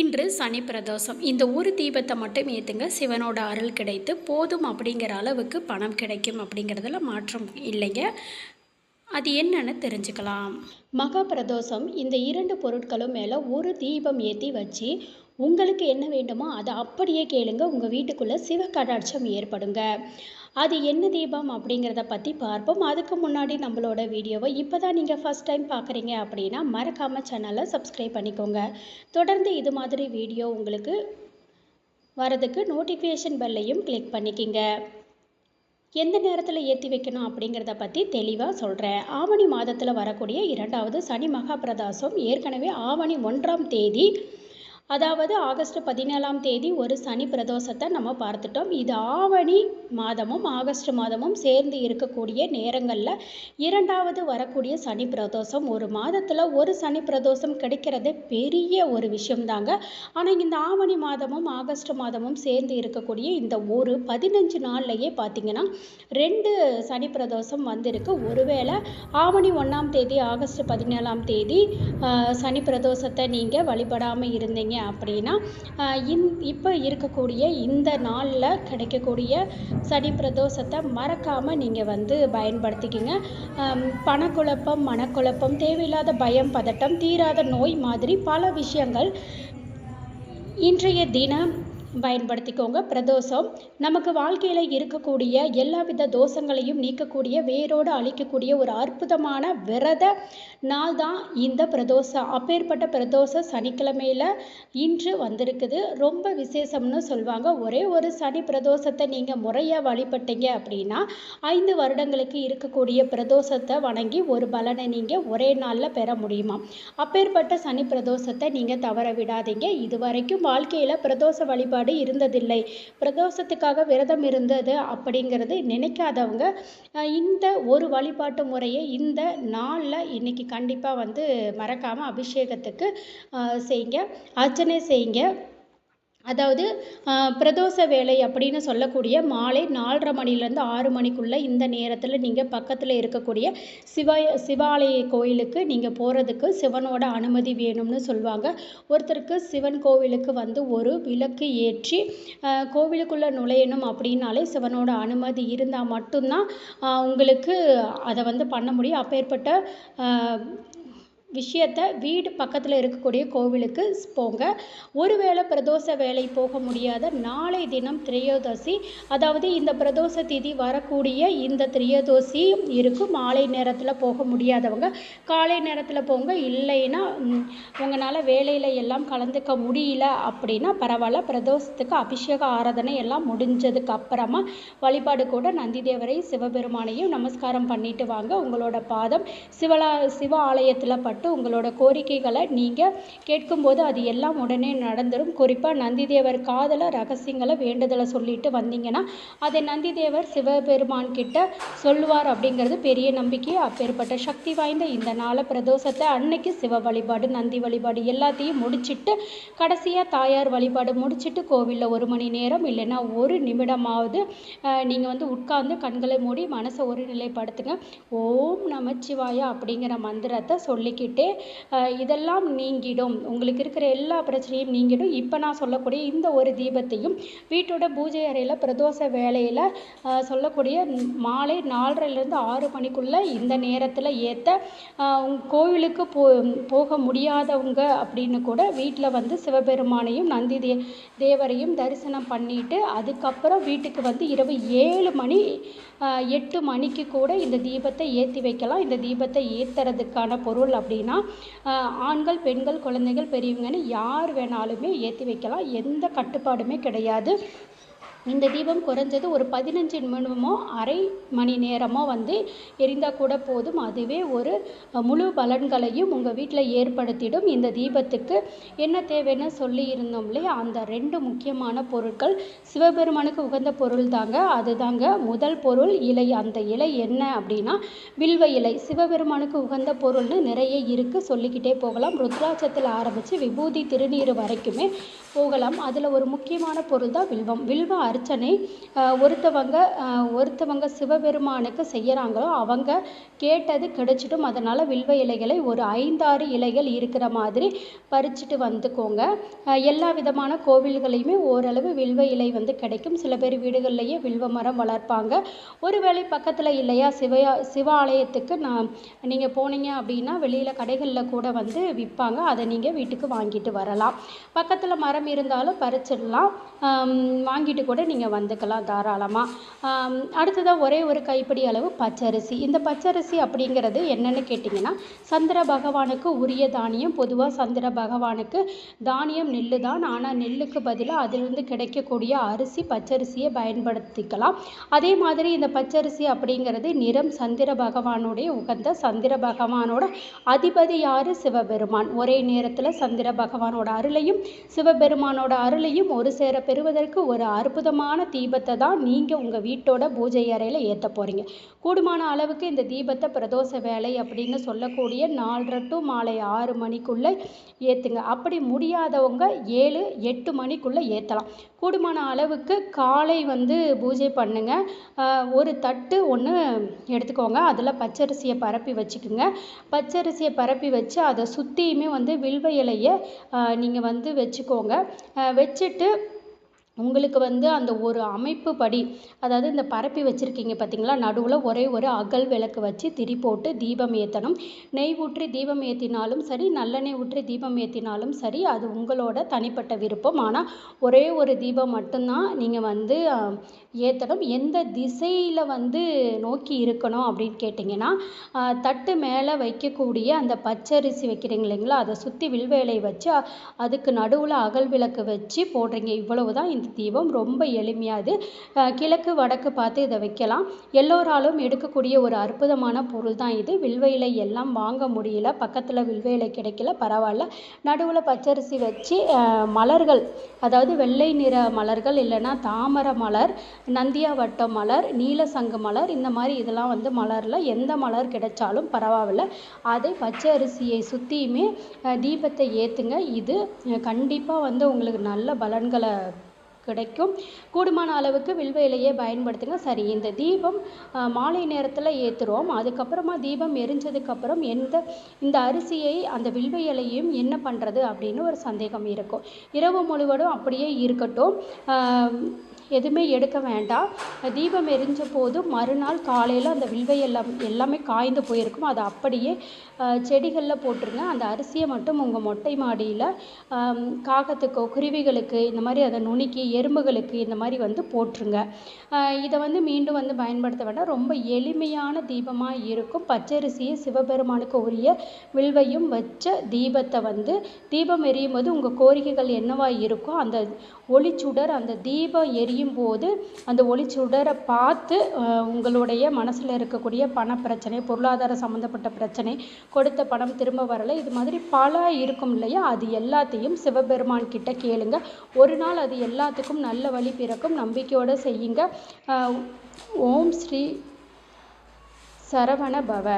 இன்று சனி பிரதோஷம். இந்த ஒரு தீபத்தை மட்டும் ஏற்றுங்க சிவனோட அருள் கிடைத்து போதும் அப்படிங்கிற அளவுக்கு பணம் கிடைக்கும் அப்படிங்கிறதுல மாற்றம் இல்லைங்க. அது என்னன்னு தெரிஞ்சுக்கலாம். மகா பிரதோஷம் இந்த இரண்டு பொருட்களும் மேலே ஒரு தீபம் ஏற்றி வச்சு உங்களுக்கு என்ன வேண்டுமோ அதை அப்படியே கேளுங்க. உங்கள் வீட்டுக்குள்ளே சிவ கடாட்சம் ஏற்படுங்க. அது என்ன தீபம் அப்படிங்கிறத பற்றி பார்ப்போம். அதுக்கு முன்னாடி நம்மளோட வீடியோவை இப்போ தான் நீங்கள் ஃபஸ்ட் டைம் பார்க்குறீங்க அப்படின்னா மறக்காமல் சேனலை சப்ஸ்கிரைப் பண்ணிக்கோங்க. தொடர்ந்து இது மாதிரி வீடியோ உங்களுக்கு வரதுக்கு நோட்டிஃபிகேஷன் பெல்லையும் கிளிக் பண்ணிக்கிங்க. எந்த நேரத்தில் ஏற்றி வைக்கணும் அப்படிங்கிறத பற்றி தெளிவாக சொல்கிறேன் ஆவணி மாதத்தில் வரக்கூடிய இரண்டாவது சனி மகா பிரதாசம் ஏற்கனவே ஆவணி ஒன்றாம் தேதி அதாவது ஆகஸ்ட் பதினேழாம் தேதி ஒரு சனி பிரதோஷத்தை நம்ம பார்த்துட்டோம். இது ஆவணி மாதமும் ஆகஸ்ட் மாதமும் சேர்ந்து இருக்கக்கூடிய நேரங்களில் இரண்டாவது வரக்கூடிய சனி பிரதோஷம். ஒரு மாதத்தில் ஒரு சனி பிரதோஷம் கிடைக்கிறது பெரிய ஒரு விஷயம்தாங்க. ஆனால் இந்த ஆவணி மாதமும் ஆகஸ்ட் மாதமும் சேர்ந்து இருக்கக்கூடிய இந்த ஒரு பதினஞ்சு நாள்லையே பார்த்தீங்கன்னா ரெண்டு சனி பிரதோஷம் வந்திருக்கு. ஒருவேளை ஆவணி ஒன்றாம் தேதி ஆகஸ்ட் பதினேழாம் தேதி சனி பிரதோஷத்தை நீங்கள் வழிபடாமல் இருந்தீங்க அப்படின்னா இந் இப்போ இருக்கக்கூடிய இந்த நாளில் கிடைக்கக்கூடிய சனி பிரதோஷத்தை மறக்காமல் நீங்கள் வந்து பயன்படுத்திக்கிங்க. பணக்குழப்பம் மனக்குழப்பம் தேவையில்லாத பயம் பதட்டம் தீராத நோய் மாதிரி பல விஷயங்கள் இன்றைய தினம் பயன்படுத்திக்கோங்க. பிரதோஷம். நமக்கு வாழ்க்கையில் இருக்கக்கூடிய எல்லாவித தோஷங்களையும் நீக்கக்கூடிய வேரோடு அழிக்கக்கூடிய ஒரு அற்புதமான விரத நாள் தான் இந்த பிரதோஷம். அப்பேற்பட்ட பிரதோஷம் சனிக்கிழமையில் இன்று வந்திருக்குது. ரொம்ப விசேஷம்னு சொல்லுவாங்க ஒரே ஒரு சனி பிரதோஷத்தை நீங்கள் முறையாக வழிபட்டீங்க அப்படின்னா ஐந்து வருடங்களுக்கு இருக்கக்கூடிய பிரதோஷத்தை வணங்கி ஒரு பலனை நீங்கள் ஒரே நாளில் பெற முடியுமா? அப்பேற்பட்ட சனி பிரதோஷத்தை நீங்கள் தவற விடாதீங்க. இதுவரைக்கும் வாழ்க்கையில் பிரதோஷ வழிபாடு இருந்ததில்லை. பிரதோஷத்துக்காக விரதம் இருந்தது அப்படிங்கிறது நினைக்காதவங்க. இந்த ஒரு வழிபாட்டு முறையை இந்த நாளில் இன்னைக்கு கண்டிப்பாக வந்து மறக்காமல் அபிஷேகத்துக்கு செய்யுங்க. அர்ச்சனை செய்யுங்க. அதாவது பிரதோஷ வேலை அப்படின்னு சொல்லக்கூடிய மாலை நாலரை மணிலேருந்து ஆறு மணிக்குள்ளே இந்த நேரத்தில் நீங்கள் பக்கத்தில் இருக்கக்கூடிய சிவாய சிவாலய கோயிலுக்கு நீங்கள் போகிறதுக்கு சிவனோட அனுமதி வேணும்னு சொல்லுவாங்க. ஒருத்தருக்கு சிவன் கோவிலுக்கு வந்து ஒரு விளக்கு ஏற்றி கோவிலுக்குள்ளே நுழையணும் அப்படின்னாலே சிவனோட அனுமதி இருந்தால் மட்டும்தான் உங்களுக்கு அதை வந்து பண்ண முடியும். அப்பேற்பட்ட விஷயத்த வீடு பக்கத்தில் இருக்கக்கூடிய கோவிலுக்கு ஸ் போங்க. ஒருவேளை பிரதோஷ வேலை போக முடியாத நாளை தினம் திரையோதசி அதாவது இந்த பிரதோஷ திதி வரக்கூடிய இந்த திரையோதசி இருக்கும். மாலை நேரத்தில் போக முடியாதவங்க காலை நேரத்தில் போங்க. இல்லைன்னா உங்களால் வேலையில் எல்லாம் கலந்துக்க முடியல அப்படின்னா பரவாயில்ல. பிரதோஷத்துக்கு அபிஷேக ஆராதனை எல்லாம் முடிஞ்சதுக்கு அப்புறமா வழிபாடு கூட நந்தி தேவரை சிவபெருமானையும் நமஸ்காரம் பண்ணிட்டு வாங்க. உங்களோட பாதம் சிவலா சிவ ஆலயத்தில் பட்டு உங்களோட கோரிக்கைகளை நீங்கள் கேட்கும்போது அது எல்லாம் உடனே நடந்துடும் குறிப்பாக நந்திதேவர் காதல ரகசியங்களை வேண்டுதலை சொல்லிட்டு வந்தீங்கன்னா அதை நந்திதேவர் சிவபெருமான் கிட்ட சொல்லுவார் அப்படிங்கிறது பெரிய நம்பிக்கை. அப்பேற்பட்ட சக்தி வாய்ந்த இந்த நாள பிரதோஷத்தை அன்னைக்கு சிவ வழிபாடு நந்தி வழிபாடு எல்லாத்தையும் முடிச்சிட்டு கடைசியாக தாயார் வழிபாடு முடிச்சிட்டு கோவிலில் ஒரு மணி நேரம் இல்லைன்னா ஒரு நிமிடமாவது நீங்கள் வந்து உட்கார்ந்து கண்களை மூடி மனசை ஒருநிலைப்படுத்துங்க. ஓம் நமச்சிவாயா அப்படிங்கிற மந்திரத்தை சொல்லிக்கிட்டு அஹ், இதெல்லாம் நீங்கிடும். உங்களுக்கு இருக்கிற எல்லா பிரச்சனையும் நீங்கிடும். இப்போ நான் சொல்லக்கூடிய இந்த ஒரு தீபத்தையும் வீட்டோட பூஜை அறையில் பிரதோஷ வேலையில் சொல்லக்கூடிய மாலை நாலரைலேருந்து ஆறு மணிக்குள்ளே இந்த நேரத்தில் ஏற்ற கோவிலுக்கு போ போக முடியாதவங்க அப்படின்னு கூட வீட்டில் வந்து சிவபெருமானையும் நந்தி தே தேவரையும் தரிசனம் பண்ணிட்டு அதுக்கப்புறம் வீட்டுக்கு வந்து இரவு ஏழு மணி எட்டு மணிக்கு கூட இந்த தீபத்தை ஏற்றி வைக்கலாம். இந்த தீபத்தை ஏற்றுறதுக்கான பொருள் அப்படின்னா ஆண்கள் பெண்கள் குழந்தைகள் பெரியவங்கன்னு யார் வேணாலுமே ஏற்றி வைக்கலாம். எந்த கட்டுப்பாடுமே கிடையாது. இந்த தீபம் குறைஞ்சது ஒரு பதினஞ்சு நிமிடமோ அரை மணி நேரமோ வந்து எரிந்தால் கூட போதும். அதுவே ஒரு முழு பலன்களையும் உங்கள் வீட்டில் ஏற்படுத்திடும். இந்த தீபத்துக்கு என்ன தேவைன்னு சொல்லி இருந்தோம் இல்லையா? அந்த ரெண்டு முக்கியமான பொருட்கள் சிவபெருமானுக்கு உகந்த பொருள் தாங்க. அதுதாங்க முதல் பொருள் இலை. அந்த இலை என்ன அப்படின்னா வில்வ இலை. சிவபெருமானுக்கு உகந்த பொருள்னு நிறைய இருக்குது சொல்லிக்கிட்டே போகலாம். ருத்ராட்சத்தில் ஆரம்பித்து விபூதி திருநீர் வரைக்குமே போகலாம். அதில் ஒரு முக்கியமான பொருள் தான் வில்வம். வில்வ அர்ச்சனை ஒருத்தவங்க ஒருத்தவங்க சிவபெருமானுக்கு செய்கிறாங்களோ அவங்க கேட்டது கிடைச்சிட்டும் அதனால் வில்வ இலைகளை ஒரு ஐந்தாறு இலைகள் இருக்கிற மாதிரி பறிச்சுட்டு வந்துக்கோங்க. எல்லா விதமான கோவில்களையுமே ஓரளவு வில்வ இலை வந்து கிடைக்கும். சில பேர் வீடுகள்லேயே வில்வ மரம் வளர்ப்பாங்க. ஒருவேளை பக்கத்தில் இல்லையா சிவயா சிவாலயத்துக்கு நான் நீங்கள் போனீங்க அப்படின்னா வெளியில் கடைகளில் கூட வந்து விற்பாங்க அதை நீங்கள் வீட்டுக்கு வாங்கிட்டு வரலாம். பக்கத்தில் மரம் இருந்தாலும் பறிச்சிடலாம். வாங்கிட்டு கூட நீங்கள் வந்துக்கலாம் தாராளமாக அடுத்ததாக ஒரே ஒரு கைப்பிடி அளவு பச்சரிசி. இந்த பச்சரிசி அப்படிங்கிறது என்னென்னு கேட்டிங்கன்னா சந்திர பகவானுக்கு உரிய தானியம். பொதுவாக சந்திர பகவானுக்கு தானியம் நெல் தான் ஆனால் நெல்லுக்கு பதிலாக அதிலிருந்து கிடைக்கக்கூடிய அரிசி பச்சரிசியை பயன்படுத்திக்கலாம். அதே மாதிரி இந்த பச்சரிசி அப்படிங்கிறது நிறம் சந்திர பகவானுடைய உகந்த. சந்திர பகவானோட அதிபதி யார்? சிவபெருமான். ஒரே நேரத்தில் சந்திர பகவானோட அருளையும் சிவபெருமான் பெருமானோட அருளையும் ஒரு சேர பெறுவதற்கு ஒரு அற்புதமான தீபத்தை தான் நீங்கள் உங்கள் வீட்டோட பூஜை அறையில் ஏற்ற போகிறீங்க கூடுமான அளவுக்கு இந்த தீபத்தை பிரதோஷ வேலை அப்படின்னு சொல்லக்கூடிய நாலரை டு மாலை ஆறு மணிக்குள்ளே ஏற்றுங்க அப்படி முடியாதவங்க ஏழு எட்டு மணிக்குள்ளே ஏற்றலாம் கூடுமான அளவுக்கு காலை வந்து பூஜை பண்ணுங்கள் ஒரு தட்டு ஒன்று எடுத்துக்கோங்க. அதில் பச்சரிசியை பரப்பி வச்சுக்கோங்க. பச்சரிசியை பரப்பி வச்சு அதை சுற்றியுமே வந்து வில்வ இலையை நீங்கள் வந்து வச்சுக்கோங்க. வச்சுட்டு உங்களுக்கு வந்து அந்த ஒரு அமைப்பு படி அதாவது இந்த பரப்பி வச்சுருக்கீங்க பார்த்தீங்களா நடுவில் ஒரே ஒரு அகல் விளக்கு வச்சு திரி போட்டு தீபம் ஏற்றணும் நெய் ஊற்றி தீபம் ஏற்றினாலும் சரி நல்லெண்ணெய் ஊற்றி தீபம் ஏற்றினாலும் சரி அது உங்களோட தனிப்பட்ட விருப்பம். ஆனால் ஒரே ஒரு தீபம் மட்டும்தான் நீங்கள் வந்து ஏற்றணும் எந்த திசையில் வந்து நோக்கி இருக்கணும் அப்படின்னு கேட்டிங்கன்னா தட்டு மேலே வைக்கக்கூடிய அந்த பச்சரிசி வைக்கிறீங்க இல்லைங்களா அதை சுற்றி வில்வேலை வச்சு அதுக்கு நடுவில் அகல் விளக்கு வச்சு போடுறீங்க. இவ்வளவு தான் இந்த தீபம் ரொம்ப எளிமையாக இது கிழக்கு வடக்கு பார்த்து இதை வைக்கலாம். எல்லோராலும் எடுக்கக்கூடிய ஒரு அற்புதமான பொருள் தான் இது. வில்வ இலை எல்லாம் வாங்க முடியல. பக்கத்தில் வில்வ இலை கிடைக்கல பரவாயில்ல. நடுவில் பச்சரிசி வச்சு மலர்கள் அதாவது வெள்ளை நிற மலர்கள் இல்லைன்னா தாமரை மலர் நந்தியாவட்ட மலர் நீலசங்கு மலர் இந்த மாதிரி இதெல்லாம் வந்து மலரில் எந்த மலர் கிடைச்சாலும் பரவாயில்ல. அதை பச்சை அரிசியை சுற்றியுமே தீபத்தை ஏற்றுங்க இது கண்டிப்பாக வந்து உங்களுக்கு நல்ல பலன்களை கிடைக்கும். கூடுமான அளவுக்கு வில்வ இலையை பயன்படுத்துங்க. சரி இந்த தீபம் மாலை நேரத்தில் ஏற்றுறோம் அதுக்கப்புறமா தீபம் எரிஞ்சதுக்கப்புறம் எந்த இந்த அரிசியை அந்த வில்வ இலையும் என்ன பண்ணுறது அப்படின்னு ஒரு சந்தேகம் இருக்கும். இரவு முழுவதும் அப்படியே இருக்கட்டும். எதுவுமே எடுக்க வேண்டாம். தீபம் எரிஞ்ச போது மறுநாள் காலையில் அந்த வில்வை எல்லாம் எல்லாமே காய்ந்து போயிருக்கும். அதை அப்படியே செடிகளில் போட்டுருங்க. அந்த அரிசியை மட்டும் உங்கள் மொட்டை மாடியில் காகத்துக்கோ குருவிகளுக்கு இந்த மாதிரி அதை நுணுக்கி எறும்புகளுக்கு இந்த மாதிரி வந்து போட்டுருங்க. இதை வந்து மீண்டும் வந்து பயன்படுத்த வேண்டாம். ரொம்ப எளிமையான தீபமாக இருக்கும். பச்சரிசியை சிவபெருமானுக்கு உரிய வில்வையும் வச்ச தீபத்தை வந்து தீபம் எரியும் போது உங்கள் கோரிக்கைகள் என்னவாக இருக்கோ அந்த ஒளிச்சுடர் அந்த தீபம் செய்யும்போது போது அந்த சுடரை பார்த்து உங்களுடைய மனசில் இருக்கக்கூடிய பண பிரச்சனை பொருளாதார சம்மந்தப்பட்ட பிரச்சனை கொடுத்த பணம் திரும்ப வரலை இது மாதிரி பல இருக்கும் இல்லையா? அது எல்லாத்தையும் சிவபெருமான் கிட்ட கேளுங்க. ஒரு நாள் அது எல்லாத்துக்கும் நல்ல வழி பிறக்கும். நம்பிக்கையோடு செய்யுங்க. ஓம் ஸ்ரீ சரவண பவ.